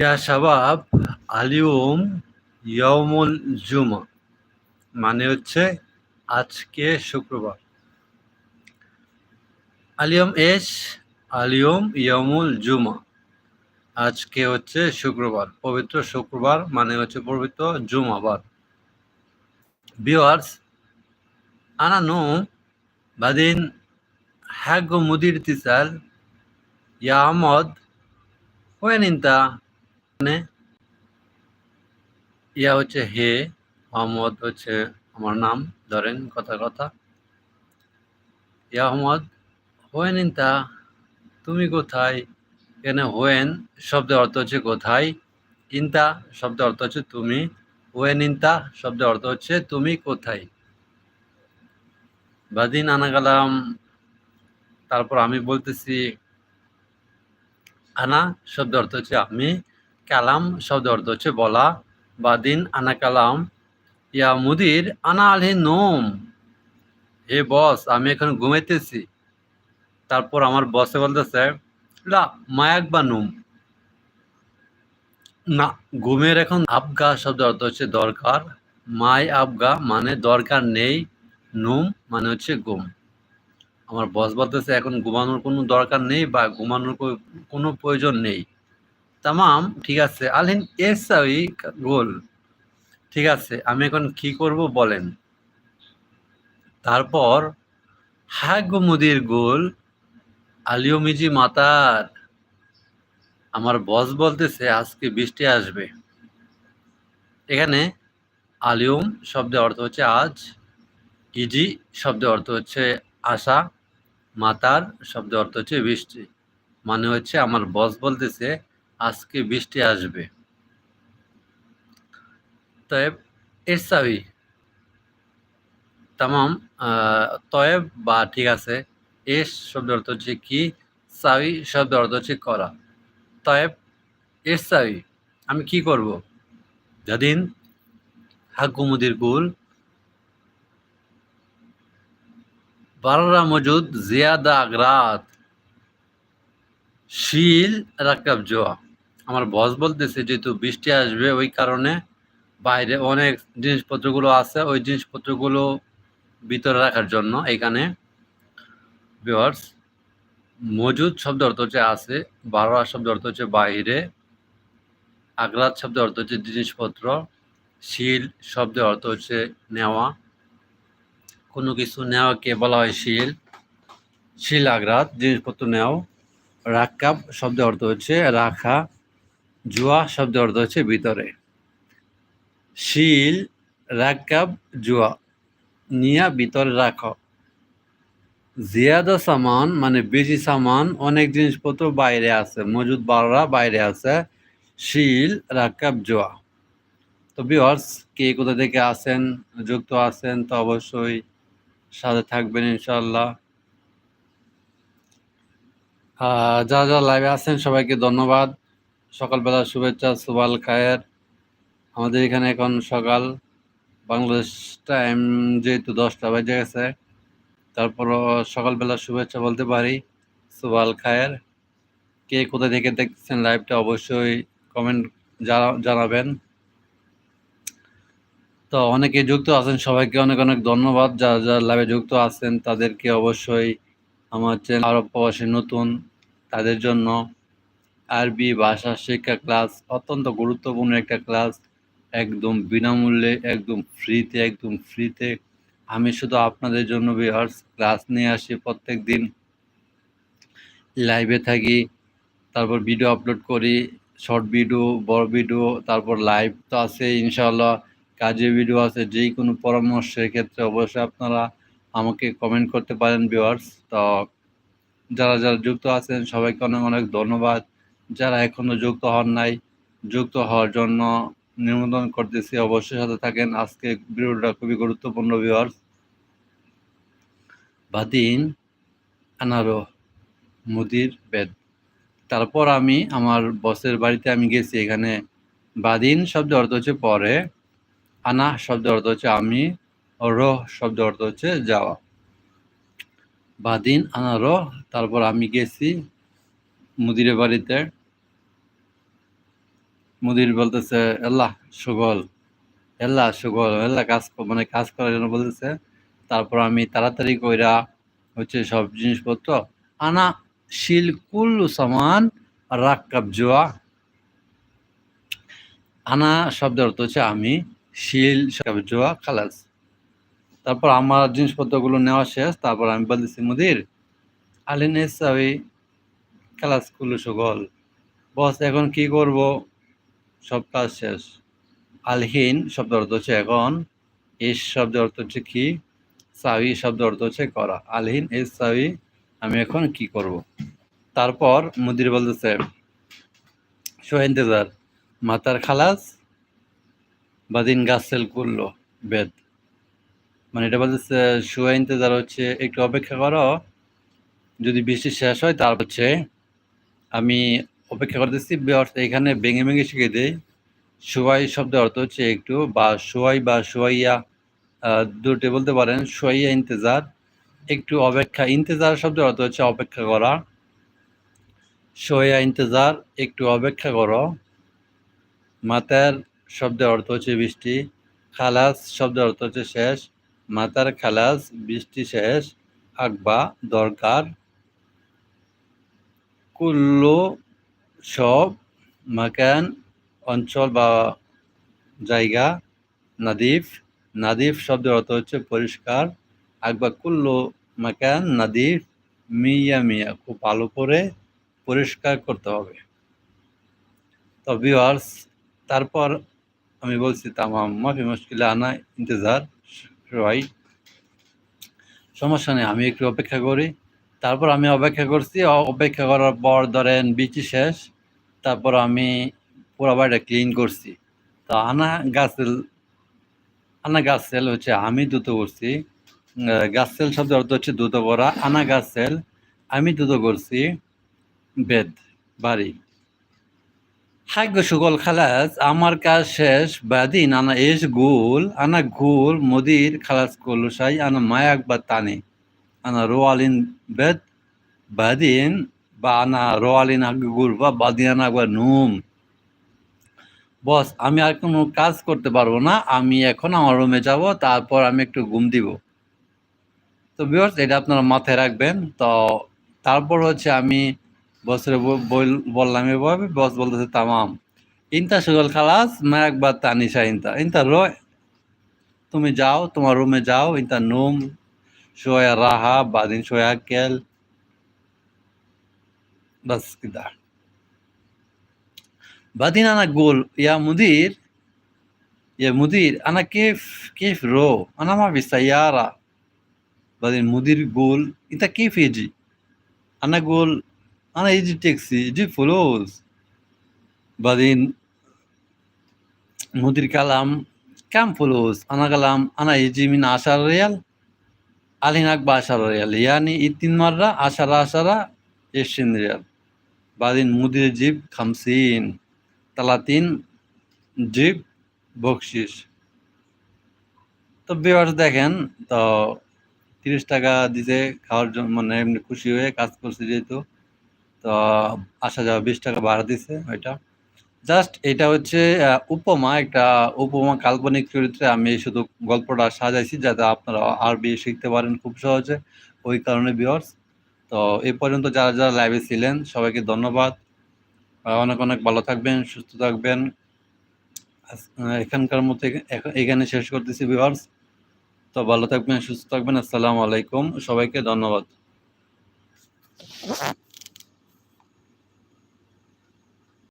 ইয়া শাবাব আলিউম ইয়মুল জুমা মানে হচ্ছে আজকে শুক্রবার। আলিয়ম এস আলিয়ম ইয়মুল জুমা, আজকে হচ্ছে শুক্রবার, পবিত্র শুক্রবার মানে হচ্ছে পবিত্র জুমাবার। বিওয়ার্স আনা নো বাদিন হ্যাগ মুদির তিসাল, ইয়া আহমদ, ওয়েন ইন্তা মানে? ইয়া হচ্ছে হে আহমদ হচ্ছে আমার নাম, ধরেন কথা কথা। ইয়া আহমদ হোয়েন ইন্তা, তুমি কোথায়? এখানে হোয়েন শব্দের অর্থ হচ্ছে কোথায়। ইন্তা শব্দের অর্থ হচ্ছে তুমি। ওয়েন ইন্তা শব্দের অর্থ হচ্ছে তুমি কোথায়। বাদিন আনা গেলাম তারপর আমি বলতেছি, আনা শব্দ অর্থ হচ্ছে আমি। কালাম শব্দ অর্থ হচ্ছে বলা, বা দিন আনা কালাম। ইয়া মুদির আনা আলহে নোম। হে বস, আমি এখন ঘুমাইতেছি। তারপর আমার বসে বলতেছে, লা, মায়াক বা নুম? না, ঘুমের এখন আবগা শব্দ অর্থ হচ্ছে দরকার। মাই আবগা মানে দরকার নেই, নুম মানে হচ্ছে ঘুম। আমার বস বলতেছে, এখন ঘুমানোর কোনো দরকার নেই বা ঘুমানোর কোনো প্রয়োজন নেই। তামাম, ঠিক আছে, আলহিন এসাই গোল, ঠিক আছে, আমি এখন কি করব বলেন। তারপর হ্যাগ মুদির গোল আলিয়মিজি মাতার, আমার বস বলতেছে, আজকে বৃষ্টি আসবে। এখানে আলিয়ম শব্দের অর্থ হচ্ছে আজ, ইজি শব্দের অর্থ হচ্ছে আশা, মাতার শব্দের অর্থ হচ্ছে বৃষ্টি। মানে হচ্ছে আমার বস বলতেছে আজকে বৃষ্টি আসবে। তয়েব এরসাবি তামাম তয়েব, বা ঠিক আছে, এস শব্দ অর্থ হচ্ছে কি সাবি শব্দ অর্থ হচ্ছে করা। তয়েব এরসাবি আমি কি করব? যেদিন হাকুমুদির গুল বাররা মজুদ, জিয়াদা আগ্রাত, শিল রাকাব জোয়া। আমার বস বলতেছে যেহেতু বৃষ্টি আসবে ওই কারণে বাইরে অনেক জিনিসপত্রগুলো আছে, ওই জিনিসপত্রগুলো ভিতরে রাখার জন্য এখানে বিয়ার্স মজুদ শব্দ অর্থ হচ্ছে আছে, বারোয়া শব্দ অর্থ হচ্ছে বাইরে, আগ্রাত শব্দ অর্থ হচ্ছে জিনিসপত্র, শিল শব্দের অর্থ হচ্ছে নেওয়া, কোনো কিছু নেওয়াকে বলা হয় শিল শিল আগ্রাত, জিনিসপত্র নেওয়া রাক্কাব শব্দের অর্থ হচ্ছে রাখা জুয়া শব্দের অর্থ হচ্ছে ভিতরে। শিল রাক্কাব জুয়া। নিয়া, ভিতরে রাখো। জিয়াদা সামান মানে বেশি সামান, অনেক জিনিসপত্র বাইরে আছে, মজুদ বাররা বাইরে আছে। শিল রাক্কাব জোয়া। তো বিহর্স কে কোথা থেকে আসেন যুক্ত আছেন, তো অবশ্যই সাথে থাকবেন ইনশাল্লাহ যারা যারা লাইভে আছেন, সবাইকে ধন্যবাদ। সকালবেলা শুভেচ্ছা, সুবাল খায়ের। আমাদের এখানে এখন সকাল। বাংলাদেশ টাইম যেহেতু দশটা বাজে গেছে তারপর সকালবেলা শুভেচ্ছা বলতে পারি সুবাল খায়ের। কে কোথা থেকে দেখছেন লাইভটা অবশ্যই কমেন্ট জানাবেন। তো অনেকে যুক্ত আছেন, সবাইকে অনেক অনেক ধন্যবাদ। যারা যারা লাইভে যুক্ত আছেন, তাদেরকে অবশ্যই আমার চ্যানেল আরব প্রবাসী নতুন, তাদের জন্য আরবি ভাষা শিক্ষা ক্লাস অত্যন্ত গুরুত্বপূর্ণ একটা ক্লাস একদম বিনামূল্যে, একদম ফ্রিতে একদম ফ্রিতে আমি শুধু আপনাদের জন্য বিহার্স ক্লাস নিয়ে আসি প্রত্যেক দিন লাইভে থাকি, তারপর ভিডিও আপলোড করি শর্ট ভিডিও বড় ভিডিও তারপর লাইভ তো আছে ইনশাল্লাহ কাজে ভিডিও আছে যে কোনো পরামর্শের ক্ষেত্রে অবশ্যই আপনারা আমাকে কমেন্ট করতে পারেন ভিউয়ার্স তো যারা যারা যুক্ত আছেন, সবাইকে অনেক অনেক ধন্যবাদ। যারা এখনও যুক্ত হন নাই, যুক্ত হওয়ার জন্য নিমন্ত্রণ করতেছি। অবশ্যই সাথে থাকেন। আজকে ভিডিওটা খুবই গুরুত্বপূর্ণ ভিউয়ার্স বাদিন আনারো মুদির বেদ। তারপর আমি আমার বসের বাড়িতে আমি গেছি। এখানে বাদিন শব্দ অর্থ হচ্ছে পরে, আনা শব্দ অর্থ হচ্ছে আমি রহ শব্দ অর্থ হচ্ছে যাওয়া। বাদিন আনা রহ তারপর আমি গেছি মুদিরের বাড়িতে। মুদির বলতেছে, আল্লাহ, সুগল। আল্লাহ সুগল। আল্লাহ, কাজ মানে কাজ করার জন্য বলতেছে, তারপর আমি তাড়াতাড়ি কইরা হচ্ছে সব জিনিসপত্র আনা শিল কুল্লু সামান রাক্কাব জোয়া। আনা শব্দের অর্থ হচ্ছে আমি শিল জোয়া, খালাস। তারপর আমার জিনিসপত্রগুলো নেওয়া শেষ। তারপর আমি বলতেছি, মুদির আলিন খালাস কুল্লু সুগল। বস, এখন কি করব? সব কাজ শেষ। আলহীন শব্দ অর্থ হচ্ছে এখন, ইস শব্দ অর্থ হচ্ছে কি? সাউি শব্দ অর্থ হচ্ছে করা। আলহীন এস সাউি আমি এখন কি করব? তারপর মুদির বলতেছে সোহেন্তেজার মাতার খালাস, বাদিন গাছেল করল, বেদ। মানে এটা বলতেছে ইন্তজার হচ্ছে, একটু অপেক্ষা করো, যদি বৃষ্টি শেষ হয়, তার হচ্ছে আমি অপেক্ষা করতেছি এখানে ভেঙে ভেঙে শিখে দেই। সোয়াই শব্দের অর্থ হচ্ছে একটু, বা সোয়াই বা সোয়াইয়া দুটি বলতে পারেন, সোয়াইয়া ইন্তজার। একটু অপেক্ষা, ইন্তজার শব্দের অর্থ হচ্ছে অপেক্ষা করা। সোয়া ইন্তজার, একটু অপেক্ষা করো। মাতার শব্দের অর্থ হচ্ছে বৃষ্টি। খালাস শব্দের অর্থ হচ্ছে শেষ। মাতার খালাস, বৃষ্টি শেষ। আকবা দরকার। কুল্লু সব মাকান অঞ্চল বা জায়গা, নাদিফ। নাদিফ শব্দের অর্থ হচ্ছে পরিষ্কার। আকবা কুল্লু মাকান নাদিফ মিয়া মিয়া, খুব ভালো করে পরিষ্কার করতে হবে। তো ভিওয়ার্স তারপর আমি বলছি তামাম, মাফি মুশকিলে, আনা ইন্তজার, সবাই। সমস্যা নেই, আমি একটু অপেক্ষা করি। তারপর আমি অপেক্ষা করছি। অপেক্ষা করার পর ধরেন বিচি শেষ, তারপর আমি পুরো বাড়িটা ক্লিন করছি। তো আনা গাছেল আনা গাছেল হচ্ছে, আমি দ্রুত করছি। গাছেল শব্দ অর্থ হচ্ছে দ্রুত করা আনা গাছেল আমি দ্রুত করছি। বেদ, বাড়ি। হাগ্য সুগল খালাস, আমার কাজ শেষ, বাদিন আনা এস গুল, আনা গুল, মদির খালাস করল সাই, আনা মায়াক বা তানে। বেদ বাদিন বা আনা রোয়ালিন আগে গুল বা বাদিন আনা একবার নুম বস আমি আর কোনো কাজ করতে পারব না। আমি এখন আমার রুমে যাব, তারপর আমি একটু ঘুম দিব। তো বিয়ার্স এটা আপনারা মাথায় রাখবেন। তো তারপর হচ্ছে আমি বসরে বললাম এভাবে, বস বলতেছে, তামাম, ইনতা সুগল খালাস, মায়াক বা তানিশা ইনতা। ইনতা, রয়, তুমি যাও, তোমার রুমে যাও, ইনতা, নুম شويه راحه بعدين شويه اكل بس كده بعدين انا اقول يا مدير يا مدير انا كيف كيف رو انا ما في سياره بعدين المدير يقول انت كيف يجي انا اقول انا يجي تاكسي يجي فلوس بعدين مدير كلام كم فلوس انا كلام انا يجي من عشر ريال আলিনাক বা আশারা রিয়াল ইয়ানি ইতিন মাররা, আশারা আশারা এশিন রিয়াল। বাদিন মুদির জীব খামসিন। তালাতিন জীব বকশিস। তো বিভার্স দেখেন, তো তিরিশ টাকা দিতে খাওয়ার জন্য মানে এমনি খুশি হয়ে কাজ করছে যেহেতু, তো আসা যাওয়া বিশ টাকা ভাড়া দিছে ওইটা। জাস্ট এটা হচ্ছে উপমা, একটা উপমা কাল্পনিক চরিত্রে আমি শুধু গল্পটা সাজাইছি যাতে আপনারা আরবি শিখতে পারেন খুব সহজে। ওই কারণে ভিউয়ার্স তো এই পর্যন্ত যারা যারা লাইভে ছিলেন, সবাইকে ধন্যবাদ। অনেক অনেক ভালো থাকবেন, সুস্থ থাকবেন। এখানকার মতো এখা- এখা- এখানে শেষ করতেছি ভিউয়ার্স তো ভালো থাকবেন, সুস্থ থাকবেন, আসসালামু আলাইকুম। সবাইকে ধন্যবাদ।